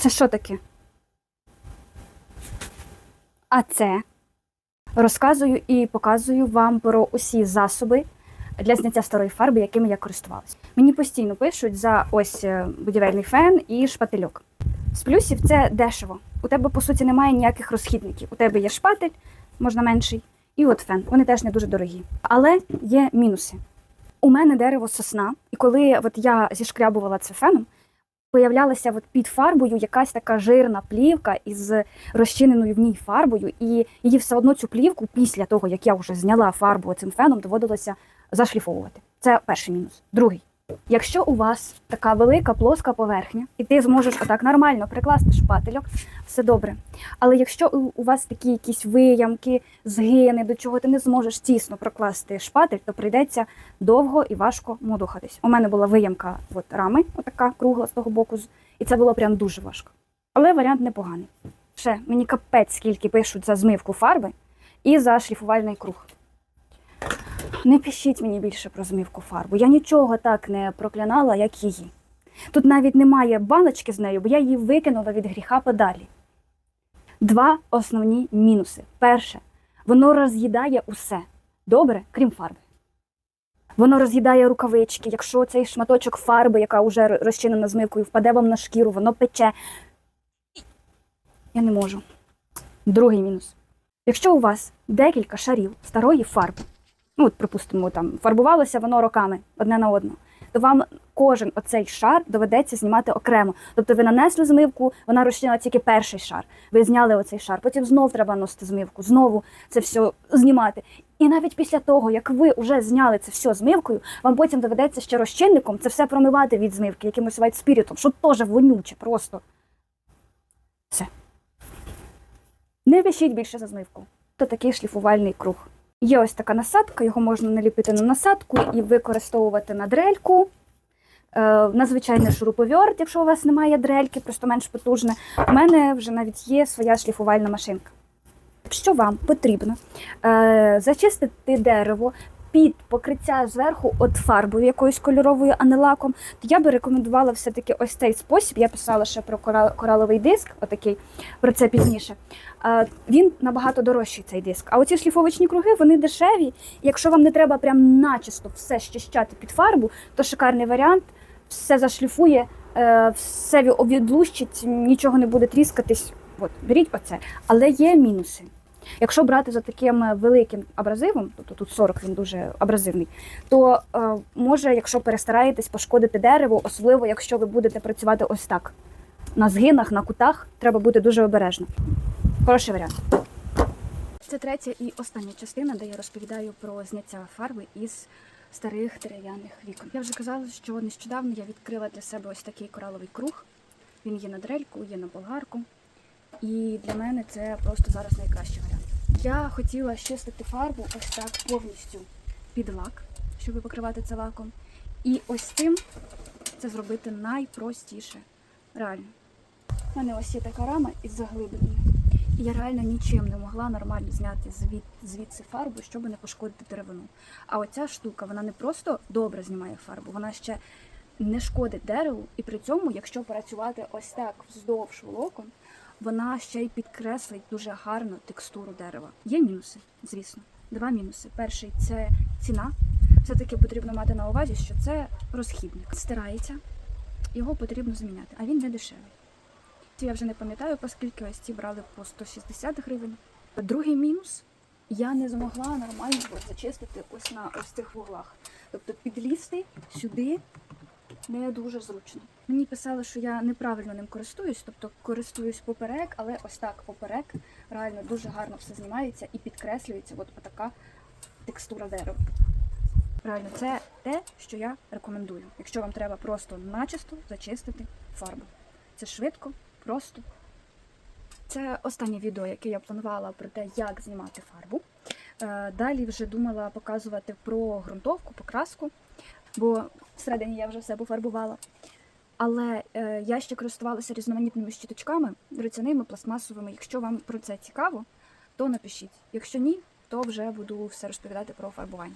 Це що таке? А це розказую і показую вам про усі засоби для зняття старої фарби, якими я користувалася. Мені постійно пишуть за ось е, будівельний фен і шпательок. З плюсів це дешево. У тебе, по суті, немає ніяких розхідників. У тебе є шпатель, можна менший, і от фен. Вони теж не дуже дорогі. Але є мінуси. У мене дерево сосна, і коли от я зішкрябувала це феном, появлялася от під фарбою якась така жирна плівка із розчиненою в ній фарбою, і її все одно цю плівку, після того як я вже зняла фарбу цим феном, доводилося зашліфовувати. Це перший мінус. Другий. Якщо у вас така велика плоска поверхня, і ти зможеш отак нормально прикласти шпательок, все добре. Але якщо у- вас такі якісь виямки, згини, до чого ти не зможеш тісно прокласти шпатель, то прийдеться довго і важко мудохатись. У мене була виямка от рами, отака кругла з того боку, і це було прям дуже важко. Але варіант непоганий. Ще мені капець скільки пишуть за змивку фарби і за шліфувальний круг. Не пишіть мені більше про змивку фарбу. Я нічого так не проклянала, як її. Тут навіть немає баночки з нею, бо я її викинула від гріха подалі. Два основні мінуси. Перше, воно роз'їдає усе. Добре, крім фарби. Воно роз'їдає рукавички. Якщо цей шматочок фарби, яка вже розчинена змивкою, впаде вам на шкіру, воно пече. Я не можу. Другий мінус. Якщо у вас декілька шарів старої фарби, ну, от, припустимо, там фарбувалося воно роками одне на одну, то вам кожен оцей шар доведеться знімати окремо. Тобто ви нанесли змивку, вона розчинила тільки перший шар. Ви зняли оцей шар, потім знов треба носити змивку, знову це все знімати. І навіть після того, як ви вже зняли це все змивкою, вам потім доведеться ще розчинником це все промивати від змивки, якимось white спірітом, що теж вонюче просто. Все. Не пишіть більше за змивку. То такий шліфувальний круг. Є ось така насадка, його можна наліпити на насадку і використовувати на дрельку. Е, на звичайний шуруповерт, якщо у вас немає дрельки, просто менш потужне. У мене вже навіть є своя шліфувальна машинка. Якщо вам потрібно е, зачистити дерево під покриття зверху от фарбою якоюсь кольоровою, а не лаком, то я би рекомендувала все-таки ось цей спосіб. Я писала ще про кора- кораловий диск, отакий, про це пізніше. Він набагато дорожчий цей диск. А оці шліфовочні круги вони дешеві. Якщо вам не треба прям начисто все щищати під фарбу, то шикарний варіант. Все зашліфує, е, все ві- відлущить, нічого не буде тріскатись. От, беріть оце. Але є мінуси. Якщо брати за таким великим абразивом, тобто тут 40 він дуже абразивний, то е, може, якщо перестараєтесь пошкодити дерево, особливо якщо ви будете працювати ось так. На згинах, на кутах, треба бути дуже обережно. Хороший варіант. Це третя і остання частина, де я розповідаю про зняття фарби із старих дерев'яних вікон. Я вже казала, що нещодавно я відкрила для себе ось такий кораловий круг. Він є на дрельку, є на болгарку. І для мене це просто зараз найкращий варіант. Я хотіла щистити фарбу ось так повністю під лак, щоб покривати це лаком. І ось цим це зробити найпростіше. Реально. У мене ось є така рама із заглибленнями. І я реально нічим не могла нормально зняти звід, звідси фарбу, щоб не пошкодити деревину. А оця штука, вона не просто добре знімає фарбу, вона ще не шкодить дереву, і при цьому, якщо працювати ось так вздовж волокон, вона ще й підкреслить дуже гарно текстуру дерева. Є мінуси, звісно. Два мінуси. Перший це ціна. Все-таки потрібно мати на увазі, що це розхідник. Стирається, його потрібно заміняти, а він не дешевий. Ці Я вже не пам'ятаю, оскільки ось ці брали по 160 гривень. Другий мінус я не змогла нормально зачистити ось на ось цих вуглах. Тобто підлізти сюди не дуже зручно. Мені писали, що я неправильно ним користуюсь, тобто користуюсь поперек, але ось так поперек реально дуже гарно все знімається і підкреслюється от така текстура дерева. Реально, це те, що я рекомендую, якщо вам треба просто начисто зачистити фарбу. Це швидко, просто. Це останнє відео, яке я планувала про те, як знімати фарбу. Е, Далі вже думала показувати про ґрунтовку, покраску, бо всередині я вже все пофарбувала. Але е, я ще користувалася різноманітними щіточками, дротяними, пластмасовими. Якщо вам про це цікаво, то напишіть. Якщо ні, то вже буду все розповідати про фарбування.